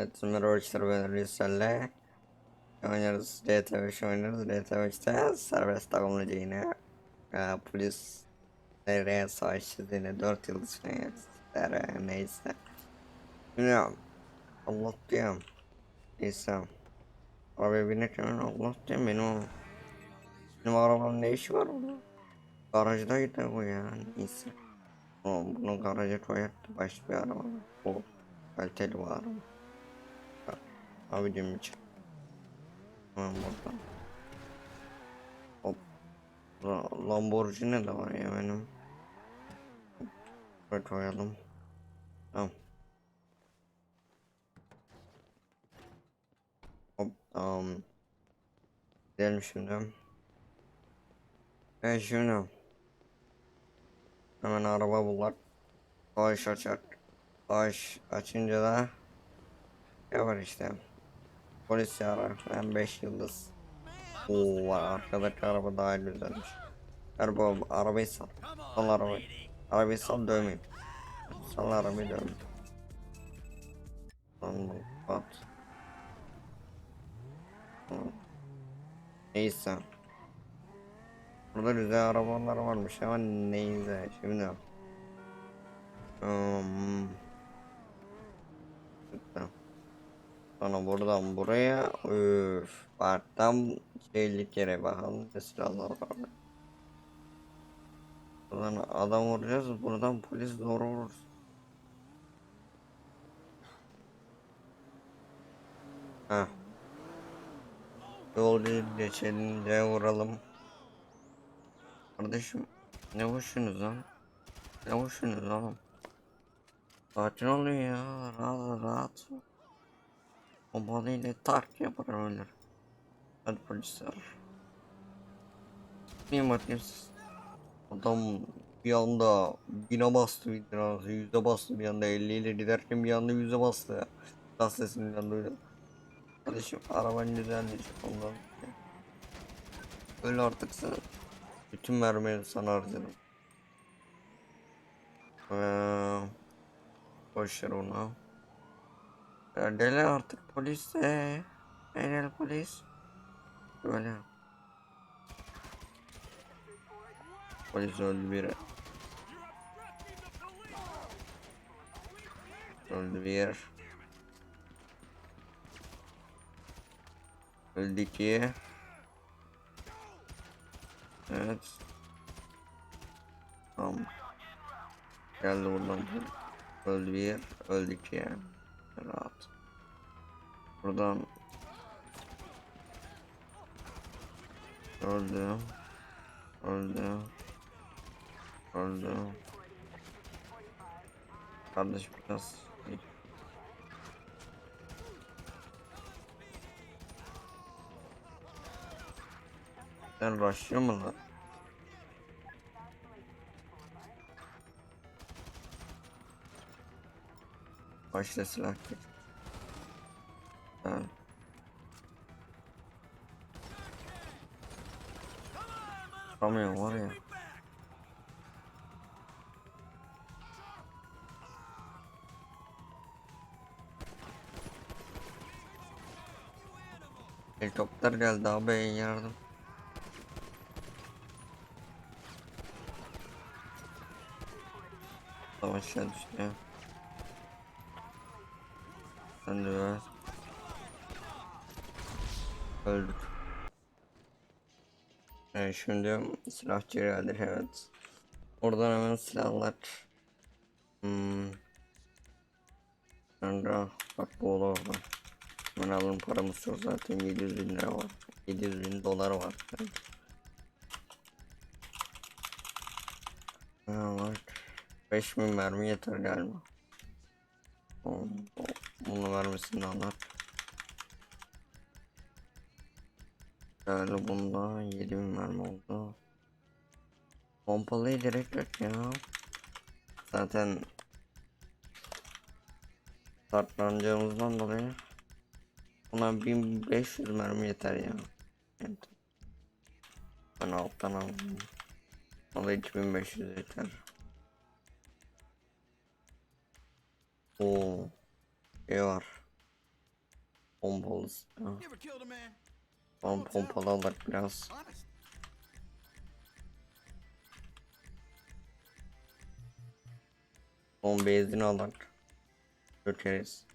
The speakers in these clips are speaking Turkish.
Evet, merhaba arkadaşlar ben Rüsel'le Oynarız DT5 oynarız DT5'te serbest takımlıca yine Polis Nereye savaşacağız yine 4 yıldız falan neyse. Bilmiyorum. Allah diyorum. Neyse. Arabaya binerken Allah diyorum benim Benim arabanın ne işi var orada? Garajdaydı bu ya neyse. O, Bunu garaja koyardı başka bir araba. O kaliteli bu araba Abicim için. Tamam buradan. Hop. La- Lamborghini de var ya benim. Böyle koyalım. Tamam. Hop tamam. Gidelim şimdi. Evet şimdi. Hemen araba bulak. Bağış açak. Bağış açınca da yapar işte. Polis çağırar. Ben 5 yıldız. Oo arkadaki araba daha güzelmiş. Araba arabayı sal. Sal arabayı. Arabayı sal dövmeyeyim. Sal arabayı dövmeyeyim. Lan bat. Neyse. Burada güzel arabalar varmış ama neyse şimdi. Hmm. Tamam. Sonra buradan buraya üf, tam şeylik yere bakalım ne silahlar var. Buradan adam vuracağız buradan polis zor vurur. Ha. Yolcu geçelim de vuralım. Kardeşim ne hoşsunuz lan? Ne hoşsunuz oğlum? Sakin olun ya rahat rahat. O balıyla tak yapar ölür. Hadi polisler. Bir bakayım siz. Adam bir anda bine bastı bir lira, yüze bastı bir anda 50 ile giderken bir anda yüze bastı ya. Gaz sesinden duydum. Kardeşim araban güzelmiş ondan. Öyle artık sen. Bütün mermileri sana harcadım. Ee, boş ver onu. Deli artık polis de. Enel polis. Böyle. Polis öldü biri. Öldü bir. Öldü iki. Evet. Tamam. Geldi buradan. Öldü bir. Öldü iki. Buradan öldü. Öldü. Öldü. Kardeş biraz Sen rushlıyor mu lan? Başla silah geç. Ha. Vuramıyor var ya. Helikopter geldi abi yardım. Savaşa düştü. Sen de ver. Öldük. Evet, şimdi silahçı geldi evet. Oradan hemen silahlar. Hmm. Sonra bak bu olur orada. Hemen alın paramız yok zaten 700 bin lira var. 700 bin dolar var. Ha var. 5000 mermi yeter galiba. O- o- Bunu Yani bunda 7000 mermi oldu. Pompalıyı gerek yok ya. Zaten Tartlanacağımızdan dolayı Buna 1500 mermi yeter ya. Ben alttan aldım. Bana 2500 yeter. Oo. Şey var. Pompalı. Tamam pompalı alak biraz. Son benzin alak. Dökeriz.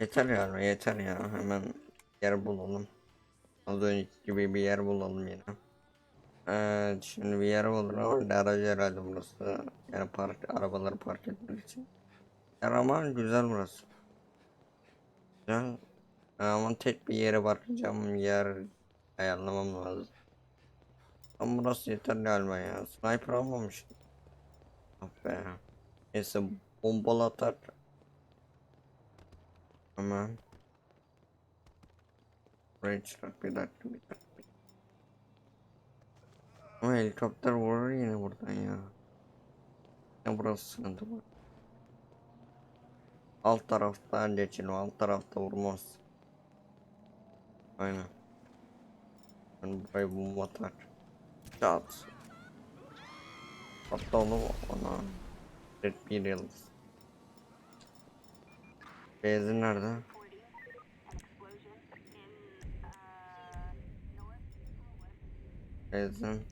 Yeter ya yeter ya hemen yer bulalım. Az önceki gibi bir yer bulalım yine. Evet şimdi bir yer bulalım ama garaj herhalde burası. Yani park arabaları park etmek için. Yer ama güzel burası. Güzel. Ama tek bir yere bakacağım yer ayarlamam lazım. Ama burası yeter galiba ya. Sniper almamıştım. Ah be. Neyse bombalı atar. Hemen. Buraya çıkar bir dakika bir dakika. Ama helikopter vurur yine buradan ya. Ya burası sıkıntı var. Alt tarafta geçin o alt tarafta vurmaz. Aynen. Ben burayı bomba atar. Çat. Hatta onu ona. Red bir yıldız. Benzin nerede? Benzin.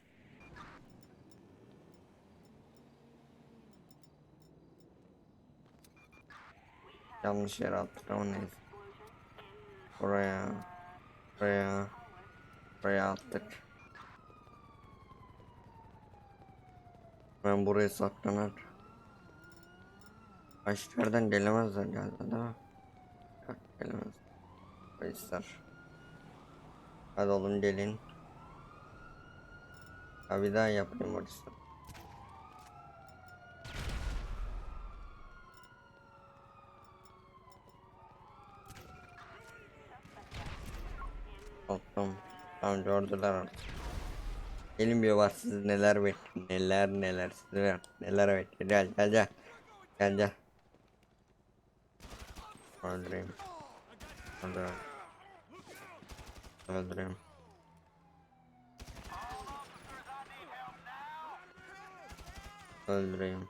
Yanlış yere attık ama neyse. Buraya. Buraya. Buraya attık. Ben buraya saklanır. Başka yerden gelemezler galiba değil mi? Yok gelemez. Polisler. Hadi oğlum gelin. Ha bir daha yapayım orası. Attım. Tamam gördüler artık. Gelin bir var siz neler bekliyor neler neler sizi ver neler bekliyor gel gel gel gel gel öldüreyim öldüreyim öldüreyim öldüreyim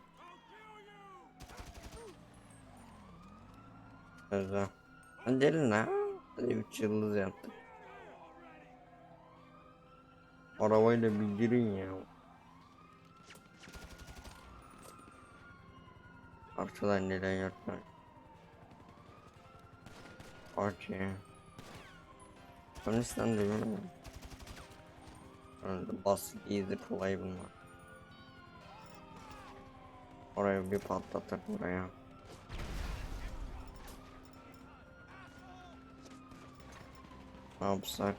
Güzel. Hadi gelin ha. Hadi 3 yıldız yaptık. Arabayla bir girin ya. Arkadan neden yapma? Okey. Afganistan değil mi? Öyle basit, easy, kolay bunlar. Oraya bir patlatır buraya. Ne yapsak?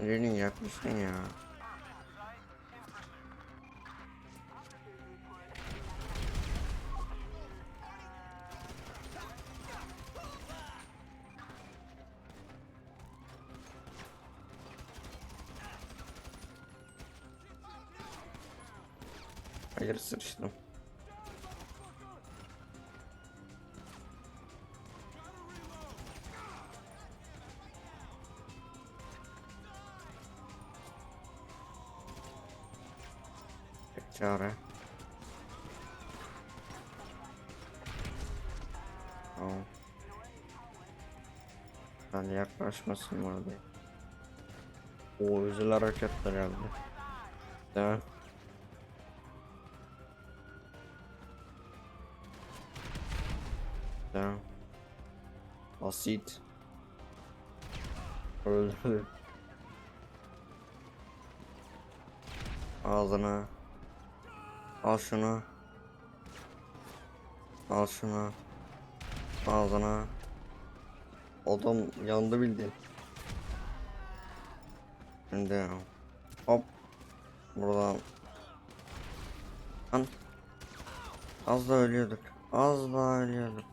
Gelin yaklaşın ya. Hayır sıçtım. Tek çare. Tamam. Ben yaklaşmasın orada. O özel hareketler geldi. Değil mi? Basit. Öldü. Ağzına. Al şunu. Al şunu. Ağzına. Adam yandı bildiğin. Şimdi hop. Buradan. Lan. Az da ölüyorduk. Az daha ölüyorduk.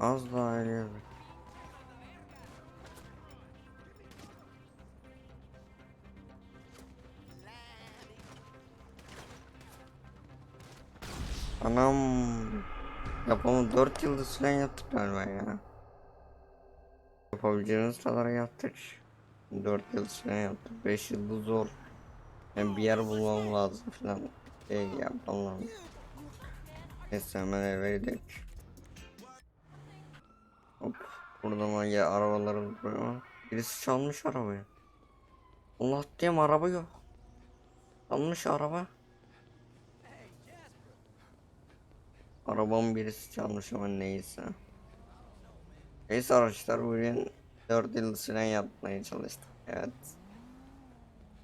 Az daha ölüyorduk. Anam yapımı 4 yıldız falan yaptık galiba ya. Yapabileceğimiz kadar yaptık. 4 yıldız falan yaptık. 5 yıldız zor. Yani bir yer bulmam lazım falan. Şey yapmam lazım. Neyse hemen eve gidelim. Hop. Burada manyak arabaları duruyor. Birisi çalmış arabayı. Allah diyeyim araba yok. Çalmış araba. Arabamın birisi çalmış ama neyse. Neyse araçlar bugün 4 yıldız falan yapmaya çalıştık. Evet.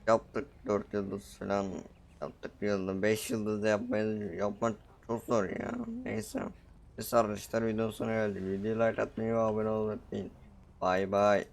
Yaptık 4 yıldız falan yaptık yılda 5 yıldız yapmayı yapmak çok zor ya. Neyse. Neyse arkadaşlar videonun sonuna geldik. Videoyu like atmayı ve abone olmayı unutmayın. Bay bay.